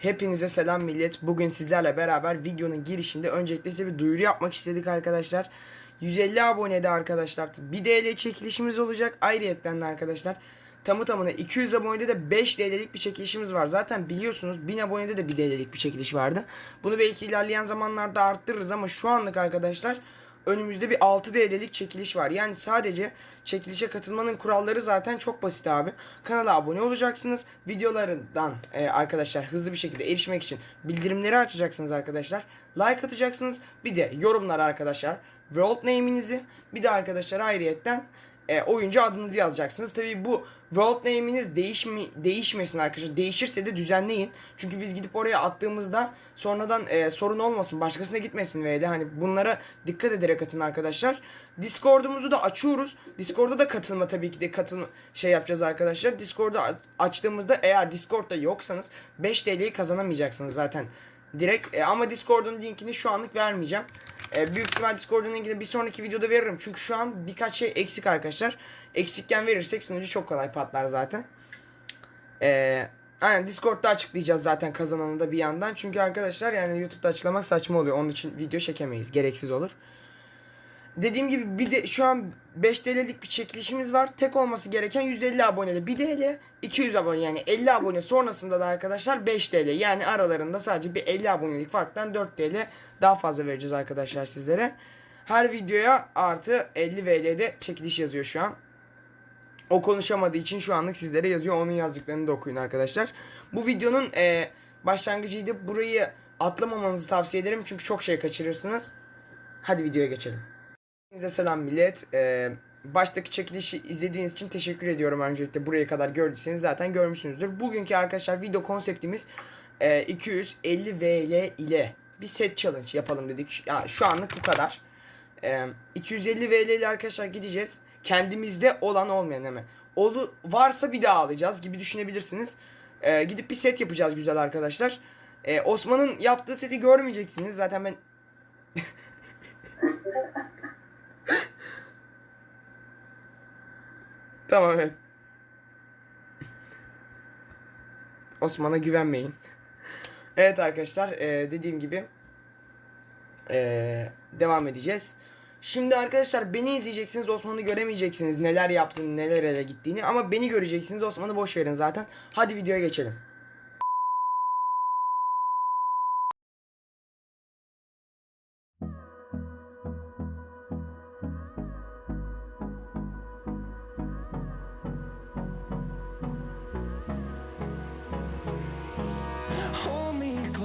Hepinize selam millet. Bugün sizlerle beraber videonun girişinde öncelikle size bir duyuru yapmak istedik arkadaşlar. 150 abonede arkadaşlar bir DL çekilişimiz olacak. Ayrıyetten de arkadaşlar tamı tamına 200 abonede de 5 DL'lik bir çekilişimiz var. Zaten biliyorsunuz 1000 abonede de bir DL'lik bir çekiliş vardı. Bunu belki ilerleyen zamanlarda arttırırız ama şu anlık arkadaşlar önümüzde bir 6 DL'lik çekiliş var. Yani sadece çekilişe katılmanın kuralları zaten çok basit abi. Kanala abone olacaksınız. Videolarından e, arkadaşlar hızlı bir şekilde erişmek için bildirimleri açacaksınız arkadaşlar. Like atacaksınız. Bir de yorumlar arkadaşlar. World name'inizi bir de arkadaşlar ayrıyetten e, oyuncu adınızı yazacaksınız. Tabii bu world name'iniz değişmi, değişmesin arkadaşlar. Değişirse de düzenleyin. Çünkü biz gidip oraya attığımızda sonradan e, sorun olmasın. Başkasına gitmesin ve hani bunlara dikkat ederek atın arkadaşlar. Discord'umuzu da açıyoruz. Discord'da da katılma tabii ki de katıl şey yapacağız arkadaşlar. Discord'da a- açtığımızda eğer Discord'da yoksanız 5 TL'yi kazanamayacaksınız zaten. Direkt e, ama Discord'un linkini şu anlık vermeyeceğim. E, büyük ihtimal Discord'un linkini bir sonraki videoda veririm. Çünkü şu an birkaç şey eksik arkadaşlar. Eksikken verirsek sonucu çok kolay patlar zaten. E, aynen Discord'da açıklayacağız zaten kazananı da bir yandan. Çünkü arkadaşlar yani YouTube'da açıklamak saçma oluyor. Onun için video çekemeyiz. Gereksiz olur. Dediğim gibi bir de şu an 5 TL'lik bir çekilişimiz var. Tek olması gereken 150 aboneli. 1 TL 200 abone yani 50 abone sonrasında da arkadaşlar 5 TL. Yani aralarında sadece bir 50 abonelik farktan 4 TL daha fazla vereceğiz arkadaşlar sizlere. Her videoya artı 50 VL'de çekiliş yazıyor şu an. O konuşamadığı için şu anlık sizlere yazıyor. Onun yazdıklarını da okuyun arkadaşlar. Bu videonun e, başlangıcıydı. Burayı atlamamanızı tavsiye ederim. Çünkü çok şey kaçırırsınız. Hadi videoya geçelim. Hepinize selam millet. Ee, baştaki çekilişi izlediğiniz için teşekkür ediyorum öncelikle. Buraya kadar gördüyseniz zaten görmüşsünüzdür. Bugünkü arkadaşlar video konseptimiz e, 250 VL ile bir set challenge yapalım dedik. Ya, şu anlık bu kadar. E, 250 VL ile arkadaşlar gideceğiz. Kendimizde olan olmayan hemen. Olu varsa bir daha alacağız gibi düşünebilirsiniz. E, gidip bir set yapacağız güzel arkadaşlar. E, Osman'ın yaptığı seti görmeyeceksiniz. Zaten ben Tamam evet. Osman'a güvenmeyin. evet arkadaşlar e, dediğim gibi e, devam edeceğiz. Şimdi arkadaşlar beni izleyeceksiniz Osman'ı göremeyeceksiniz neler yaptığını neler ele gittiğini ama beni göreceksiniz Osman'ı boş verin zaten. Hadi videoya geçelim.